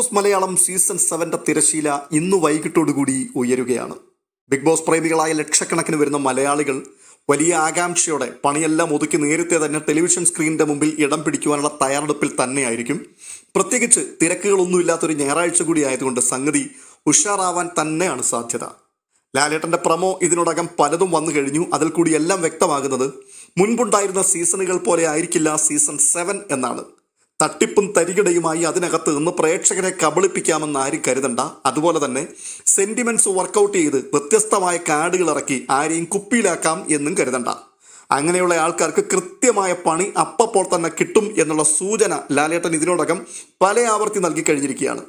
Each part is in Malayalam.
ബോസ് മലയാളം സീസൺ സെവന്റെ തിരശീല ഇന്ന് വൈകിട്ടോടുകൂടി ഉയരുകയാണ്. ബിഗ് ബോസ് പ്രേമികളായ ലക്ഷക്കണക്കിന് വരുന്ന മലയാളികൾ വലിയ ആകാംക്ഷയോടെ പണിയെല്ലാം ഒതുക്കി നേരത്തെ തന്നെ ടെലിവിഷൻ സ്ക്രീനിന്റെ മുമ്പിൽ ഇടം പിടിക്കുവാനുള്ള തയ്യാറെടുപ്പിൽ തന്നെയായിരിക്കും. പ്രത്യേകിച്ച് തിരക്കുകളൊന്നുമില്ലാത്തൊരു ഞായറാഴ്ച കൂടി ആയതുകൊണ്ട് സംഗതി ഉഷാറാവാൻ തന്നെയാണ് സാധ്യത. ലാലേട്ടന്റെ പ്രമോ ഇതിനോടകം പലതും വന്നു കഴിഞ്ഞു. അതിൽ കൂടി എല്ലാം വ്യക്തമാകുന്നത് മുൻപുണ്ടായിരുന്ന സീസണുകൾ പോലെ ആയിരിക്കില്ല സീസൺ സെവൻ എന്നാണ്. തട്ടിപ്പും തരികിടയുമായി അതിനകത്ത് നിന്ന് പ്രേക്ഷകരെ കബളിപ്പിക്കാമെന്ന് ആരും കരുതണ്ട. അതുപോലെ തന്നെ സെന്റിമെന്റ്സ് വർക്കൗട്ട് ചെയ്ത് വ്യത്യസ്തമായ കാർഡുകൾ ഇറക്കി ആരെയും കുപ്പിയിലാക്കാം എന്നും കരുതണ്ട. അങ്ങനെയുള്ള ആൾക്കാർക്ക് കൃത്യമായ പണി അപ്പപ്പോൾ തന്നെ കിട്ടും എന്നുള്ള സൂചന ലാലേട്ടൻ ഇതിനോടകം പല ആവർത്തി നൽകി കഴിഞ്ഞിരിക്കുകയാണ്.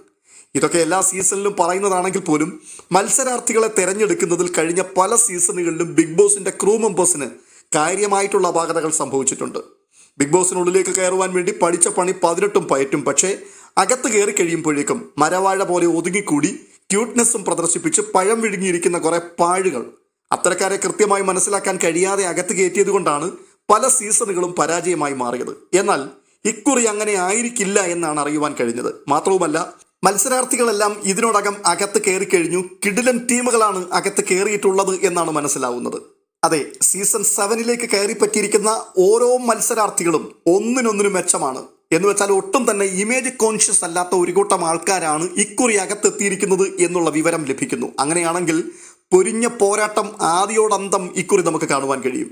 ഇതൊക്കെ എല്ലാ സീസണിലും പറയുന്നതാണെങ്കിൽ പോലും മത്സരാർത്ഥികളെ തെരഞ്ഞെടുക്കുന്നതിൽ കഴിഞ്ഞ പല സീസണുകളിലും ബിഗ് ബോസിന്റെ ക്രൂ മെമ്പേഴ്സിന് കാര്യമായിട്ടുള്ള അപാകതകൾ സംഭവിച്ചിട്ടുണ്ട്. ബിഗ് ബോസിനുള്ളിലേക്ക് കയറുവാൻ വേണ്ടി പഠിച്ച പണി പതിനെട്ടും പയറ്റും. പക്ഷേ അകത്ത് കയറി കഴിയുമ്പോഴേക്കും മരവാഴ പോലെ ഒതുങ്ങിക്കൂടി ക്യൂട്ട്നെസ്സും പ്രദർശിപ്പിച്ച് പഴം വിഴുങ്ങിയിരിക്കുന്ന കുറെ പാഴുകൾ. അത്തരക്കാരെ കൃത്യമായി മനസ്സിലാക്കാൻ കഴിയാതെ അകത്ത് കയറ്റിയത് കൊണ്ടാണ് പല സീസണുകളും പരാജയമായി മാറിയത്. എന്നാൽ ഇക്കുറി അങ്ങനെ ആയിരിക്കില്ല എന്നാണ് അറിയുവാൻ കഴിഞ്ഞത്. മാത്രവുമല്ല മത്സരാർത്ഥികളെല്ലാം ഇതിനോടകം അകത്ത് കയറി കഴിഞ്ഞു. കിടിലൻ ടീമുകളാണ് അകത്ത് കയറിയിട്ടുള്ളത് എന്നാണ് മനസ്സിലാവുന്നത്. അതെ സീസൺ സെവനിലേക്ക് കയറി പറ്റിയിരിക്കുന്ന ഓരോ മത്സരാർത്ഥികളും ഒന്നിനൊന്നിനും മെച്ചമാണ്. എന്ന് വെച്ചാൽ ഒട്ടും തന്നെ ഇമേജ് കോൺഷ്യസ് അല്ലാത്ത ഒരു കൂട്ടം ആൾക്കാരാണ് ഇക്കുറി അകത്തെത്തിയിരിക്കുന്നത് എന്നുള്ള വിവരം ലഭിക്കുന്നു. അങ്ങനെയാണെങ്കിൽ പൊരിഞ്ഞ പോരാട്ടം ആദ്യോടന്തം ഇക്കുറി നമുക്ക് കാണുവാൻ കഴിയും.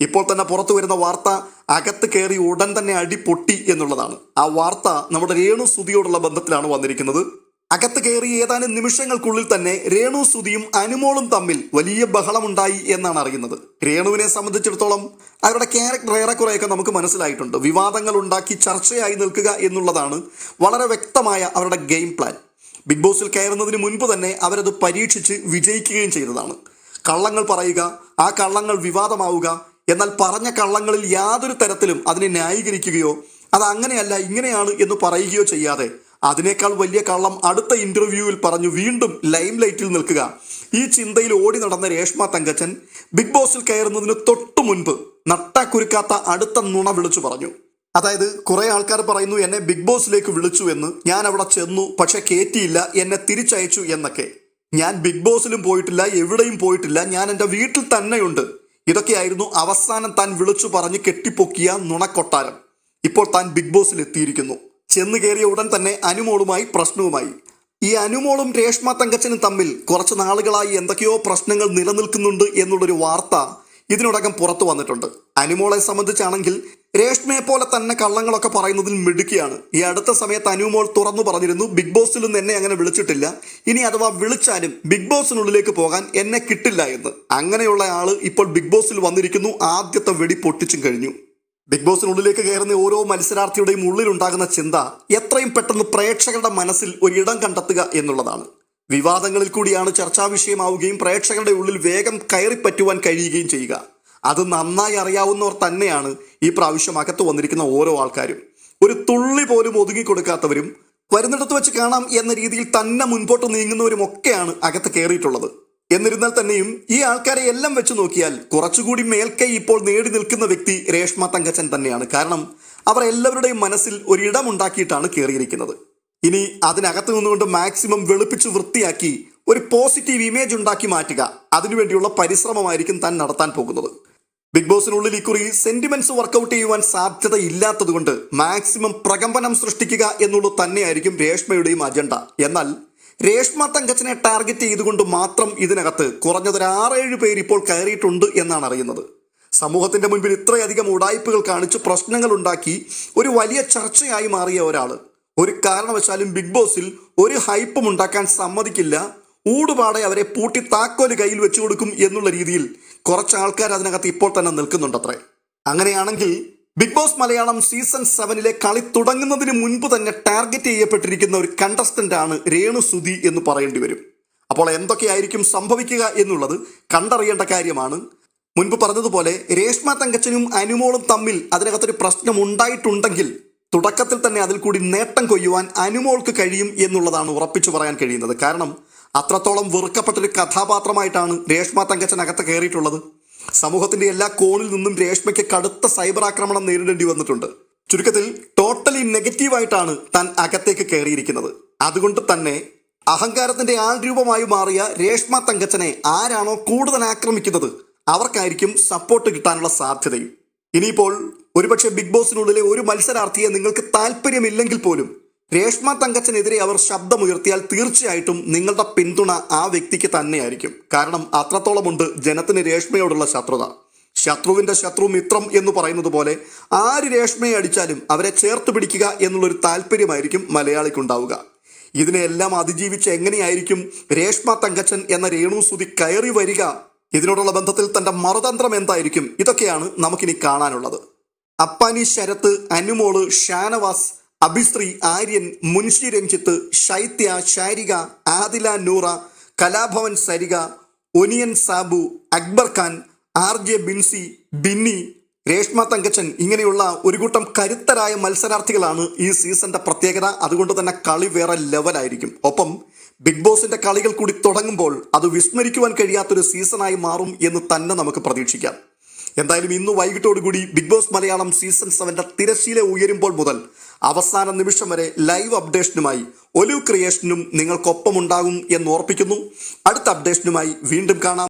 ഇപ്പോൾ തന്നെ പുറത്തു വരുന്ന വാർത്ത അകത്ത് കയറി ഉടൻ തന്നെ അടി പൊട്ടി എന്നുള്ളതാണ്. ആ വാർത്ത നമ്മുടെ രേണു സുതിയോടുള്ള ബന്ധത്തിലാണ് വന്നിരിക്കുന്നത്. അകത്ത് കയറി ഏതാനും നിമിഷങ്ങൾക്കുള്ളിൽ തന്നെ രേണു സുതിയും അനുമോളും തമ്മിൽ വലിയ ബഹളമുണ്ടായി എന്നാണ് അറിയുന്നത്. രേണുവിനെ സംബന്ധിച്ചിടത്തോളം അവരുടെ ക്യാരക്ടർ ഏറെക്കുറെയൊക്കെ നമുക്ക് മനസ്സിലായിട്ടുണ്ട്. വിവാദങ്ങൾ ഉണ്ടാക്കി ചർച്ചയായി നിൽക്കുക എന്നുള്ളതാണ് വളരെ വ്യക്തമായ അവരുടെ ഗെയിം പ്ലാൻ. ബിഗ് ബോസിൽ കയറുന്നതിന് മുൻപ് തന്നെ അവരത് പരീക്ഷിച്ച് വിജയിക്കുകയും ചെയ്തതാണ്. കള്ളങ്ങൾ പറയുക ആ കള്ളങ്ങൾ വിവാദമാവുക എന്നാൽ പറഞ്ഞ കള്ളങ്ങളിൽ യാതൊരു തരത്തിലും അതിനെ ന്യായീകരിക്കുകയോ അത് അങ്ങനെയല്ല ഇങ്ങനെയാണ് എന്ന് പറയുകയോ ചെയ്യാതെ അതിനേക്കാൾ വലിയ കള്ളം അടുത്ത ഇന്റർവ്യൂവിൽ പറഞ്ഞു വീണ്ടും ലൈം ലൈറ്റിൽ നിൽക്കുക. ഈ ചിന്തയിൽ ഓടി നടന്ന രേഷ്മ തങ്കച്ചൻ ബിഗ് ബോസിൽ കയറുന്നതിന് തൊട്ടു മുൻപ് നട്ടാക്കുരുക്കാത്ത അടുത്ത നുണ വിളിച്ചു പറഞ്ഞു. അതായത് കുറെ ആൾക്കാർ പറയുന്നു എന്നെ ബിഗ് ബോസിലേക്ക് വിളിച്ചു എന്ന്. ഞാൻ അവിടെ ചെന്നു പക്ഷെ കയറ്റിയില്ല എന്നെ തിരിച്ചയച്ചു എന്നൊക്കെ. ഞാൻ ബിഗ് ബോസിലും പോയിട്ടില്ല എവിടെയും പോയിട്ടില്ല ഞാൻ എന്റെ വീട്ടിൽ തന്നെയുണ്ട്. ഇതൊക്കെയായിരുന്നു അവസാനം താൻ വിളിച്ചു പറഞ്ഞ് കെട്ടിപ്പൊക്കിയ നുണക്കൊട്ടാരം. ഇപ്പോൾ താൻ ബിഗ് ബോസിൽ എത്തിയിരിക്കുന്നു. ചെന്ന് കയറിയ ഉടൻ തന്നെ അനുമോളുമായി പ്രശ്നവുമായി. ഈ അനുമോളും രേഷ്മ തങ്കച്ചനും തമ്മിൽ കുറച്ച് നാളുകളായി എന്തൊക്കെയോ പ്രശ്നങ്ങൾ നിലനിൽക്കുന്നുണ്ട് എന്നുള്ളൊരു വാർത്ത ഇതിനോടകം പുറത്തു വന്നിട്ടുണ്ട്. അനുമോളെ സംബന്ധിച്ചാണെങ്കിൽ രേഷ്മയെ പോലെ തന്നെ കള്ളങ്ങളൊക്കെ പറയുന്നതിൽ മിടുക്കിയാണ്. ഈ അടുത്ത സമയത്ത് അനുമോൾ തുറന്നു പറഞ്ഞിരുന്നു ബിഗ് ബോസിൽ നിന്ന് എന്നെ അങ്ങനെ വിളിച്ചിട്ടില്ല. ഇനി അഥവാ വിളിച്ചാലും ബിഗ് ബോസിനുള്ളിലേക്ക് പോകാൻ എന്നെ കിട്ടില്ല എന്ന്. അങ്ങനെയുള്ള ആൾ ഇപ്പോൾ ബിഗ് ബോസിൽ വന്നിരിക്കുന്നു. ആദ്യത്തെ വെടി പൊട്ടിച്ചും കഴിഞ്ഞു. ബിഗ് ബോസിനുള്ളിലേക്ക് കയറുന്ന ഓരോ മത്സരാർത്ഥിയുടെയും ഉള്ളിലുണ്ടാകുന്ന ചിന്ത എത്രയും പെട്ടെന്ന് പ്രേക്ഷകരുടെ മനസ്സിൽ ഒരിടം കണ്ടെത്തുക എന്നുള്ളതാണ്. വിവാദങ്ങളിൽ കൂടിയാണ് ചർച്ചാ വിഷയമാവുകയും പ്രേക്ഷകരുടെ ഉള്ളിൽ വേഗം കയറിപ്പറ്റുവാൻ കഴിയുകയും ചെയ്യുക. അത് നന്നായി അറിയാവുന്നവർ തന്നെയാണ് ഈ പ്രാവശ്യം അകത്ത് വന്നിരിക്കുന്ന ഓരോ ആൾക്കാരും. ഒരു തുള്ളി പോലും ഒതുങ്ങി കൊടുക്കാത്തവരും വരുന്നിടത്ത് വെച്ച് കാണാം എന്ന രീതിയിൽ തന്നെ മുൻപോട്ട് നീങ്ങുന്നവരും ഒക്കെയാണ് അകത്ത് കയറിയിട്ടുള്ളത്. എന്നിരുന്നാൽ തന്നെയും ഈ ആൾക്കാരെ എല്ലാം വെച്ച് നോക്കിയാൽ കുറച്ചുകൂടി മേൽക്കൈ ഇപ്പോൾ നേടി നിൽക്കുന്ന വ്യക്തി രേഷ്മ തങ്കച്ചൻ തന്നെയാണ്. കാരണം അവർ എല്ലാവരുടെയും മനസ്സിൽ ഒരിടം ഉണ്ടാക്കിയിട്ടാണ് കയറിയിരിക്കുന്നത്. ഇനി അതിനകത്ത് നിന്നുകൊണ്ട് മാക്സിമം വെളുപ്പിച്ച് വൃത്തിയാക്കി ഒരു പോസിറ്റീവ് ഇമേജ് ഉണ്ടാക്കി മാറ്റുക. അതിനുവേണ്ടിയുള്ള പരിശ്രമമായിരിക്കും താൻ നടത്താൻ പോകുന്നത്. ബിഗ് ബോസിനുള്ളിൽ ഇക്കുറി സെന്റിമെന്റ്സ് വർക്കൗട്ട് ചെയ്യുവാൻ സാധ്യത ഇല്ലാത്തതുകൊണ്ട് മാക്സിമം പ്രകമ്പനം സൃഷ്ടിക്കുക എന്നുള്ളത് തന്നെയായിരിക്കും രേഷ്മയുടെയും അജണ്ട. എന്നാൽ രേഷ്മ തങ്കച്ചനെ ടാർഗറ്റ് ചെയ്തുകൊണ്ട് മാത്രം ഇതിനകത്ത് കുറഞ്ഞത് കുറഞ്ഞതൊരു ആറേഴ് പേര് ഇപ്പോൾ കയറിയിട്ടുണ്ട് എന്നാണ് അറിയുന്നത്. സമൂഹത്തിന്റെ മുൻപിൽ ഇത്രയധികം ഉടായ്പകൾ കാണിച്ച് പ്രശ്നങ്ങൾ ഉണ്ടാക്കി ഒരു വലിയ ചർച്ചയായി മാറിയ ഒരാൾ ഒരു കാരണവശാലും ബിഗ് ബോസിൽ ഒരു ഹൈപ്പും ഉണ്ടാക്കാൻ സമ്മതിക്കില്ല. ഊടുപാടെ അവരെ പൂട്ടി താക്കോൽ കയ്യിൽ വെച്ചു കൊടുക്കും എന്നുള്ള രീതിയിൽ കുറച്ച് ആൾക്കാർ അതിനകത്ത് ഇപ്പോൾ തന്നെ നിൽക്കുന്നുണ്ടത്രേ. അങ്ങനെയാണെങ്കിൽ ബിഗ് ബോസ് മലയാളം സീസൺ സെവനിലെ കളി തുടങ്ങുന്നതിന് മുൻപ് തന്നെ ടാർഗറ്റ് ചെയ്യപ്പെട്ടിരിക്കുന്ന ഒരു കണ്ടസ്റ്റന്റ് ആണ് രേണു സുധി എന്ന് പറയേണ്ടി വരും. അപ്പോൾ എന്തൊക്കെയായിരിക്കും സംഭവിക്കുക എന്നുള്ളത് കണ്ടറിയേണ്ട കാര്യമാണ്. മുൻപ് പറഞ്ഞതുപോലെ രേഷ്മ തങ്കച്ചനും അനുമോളും തമ്മിൽ അതിനകത്തൊരു പ്രശ്നം ഉണ്ടായിട്ടുണ്ടെങ്കിൽ തുടക്കത്തിൽ തന്നെ അതിൽ കൂടി നേട്ടം കൊയ്യുവാൻ അനുമോൾക്ക് കഴിയും എന്നുള്ളതാണ് ഉറപ്പിച്ചു പറയാൻ കഴിയുന്നത്. കാരണം അത്രത്തോളം വെറുക്കപ്പെട്ടൊരു കഥാപാത്രമായിട്ടാണ് രേഷ്മ തങ്കച്ചൻ അകത്ത് കയറിയിട്ടുള്ളത്. സമൂഹത്തിന്റെ എല്ലാ കോണിൽ നിന്നും രേഷ്മയ്ക്ക് കടുത്ത സൈബർ ആക്രമണം നേരിടേണ്ടി വന്നിട്ടുണ്ട്. ചുരുക്കത്തിൽ ടോട്ടലി നെഗറ്റീവായിട്ടാണ് താൻ അകത്തേക്ക് കയറിയിരിക്കുന്നത്. അതുകൊണ്ട് തന്നെ അഹങ്കാരത്തിന്റെ ആൾ രൂപമായി മാറിയ രേഷ്മ തങ്കച്ചനെ ആരാണോ കൂടുതൽ ആക്രമിക്കുന്നത് അവർക്കായിരിക്കും സപ്പോർട്ട് കിട്ടാനുള്ള സാധ്യതയും. ഇനിയിപ്പോൾ ഒരുപക്ഷെ ബിഗ് ബോസിനുള്ളിലെ ഒരു മത്സരാർത്ഥിയെ നിങ്ങൾക്ക് താല്പര്യമില്ലെങ്കിൽ പോലും രേഷ്മ തങ്കച്ചനെതിരെ അവർ ശബ്ദമുയർത്തിയാൽ തീർച്ചയായിട്ടും നിങ്ങളുടെ പിന്തുണ ആ വ്യക്തിക്ക് തന്നെയായിരിക്കും. കാരണം അത്രത്തോളമുണ്ട് ജനത്തിന് രേഷ്മയോടുള്ള ശത്രുത. ശത്രുവിന്റെ ശത്രു മിത്രം എന്ന് പറയുന്നത് പോലെ ആര് രേഷ്മയെ അടിച്ചാലും അവരെ ചേർത്ത് പിടിക്കുക എന്നുള്ളൊരു താല്പര്യമായിരിക്കും മലയാളിക്കുണ്ടാവുക. ഇതിനെല്ലാം അതിജീവിച്ച് എങ്ങനെയായിരിക്കും രേഷ്മ തങ്കച്ചൻ എന്ന രേണുസുതി കയറി വരിക? ഇതിനോടുള്ള ബന്ധത്തിൽ തന്റെ മറുതന്ത്രം എന്തായിരിക്കും? ഇതൊക്കെയാണ് നമുക്കിനി കാണാനുള്ളത്. Appani Sarath Anumol Shanavas Abhishree Aryan Munshi Ranjith Shaithya Sharika Adila Noora Kalabhavan Sarika onion Sabu Akbar Khan R J Binsy Binny Reshma Thankachan ഇങ്ങനെയുള്ള ഒരു കൂട്ടം കരുത്തരായ മത്സരാർത്ഥികളാണ് ഈ സീസണിന്റെ പ്രത്യേകത. അതുകൊണ്ട് തന്നെ കളി വേറെ ലെവലായിരിക്കും ഒപ്പം ബിഗ് ബോസിന്റെ കളികൾ കൂടി തുടങ്ങുമ്പോൾ അത് വിസ്മരിക്കുവാൻ കഴിയാത്തൊരു സീസണായി മാറും എന്ന് തന്നെ നമുക്ക് പ്രതീക്ഷിക്കാം. എന്തായാലും ഇന്ന് വൈകിട്ടോടുകൂടി ബിഗ് ബോസ് മലയാളം സീസൺ സെവന്റെ തിരശ്ശീല ഉയരുമ്പോൾ മുതൽ അവസാന നിമിഷം വരെ ലൈവ് അപ്ഡേഷനുമായി ഒലിവ് ക്രിയേഷനും നിങ്ങൾക്കൊപ്പം ഉണ്ടാകും എന്ന് ഓർപ്പിക്കുന്നു അടുത്ത അപ്ഡേഷനുമായി വീണ്ടും കാണാം.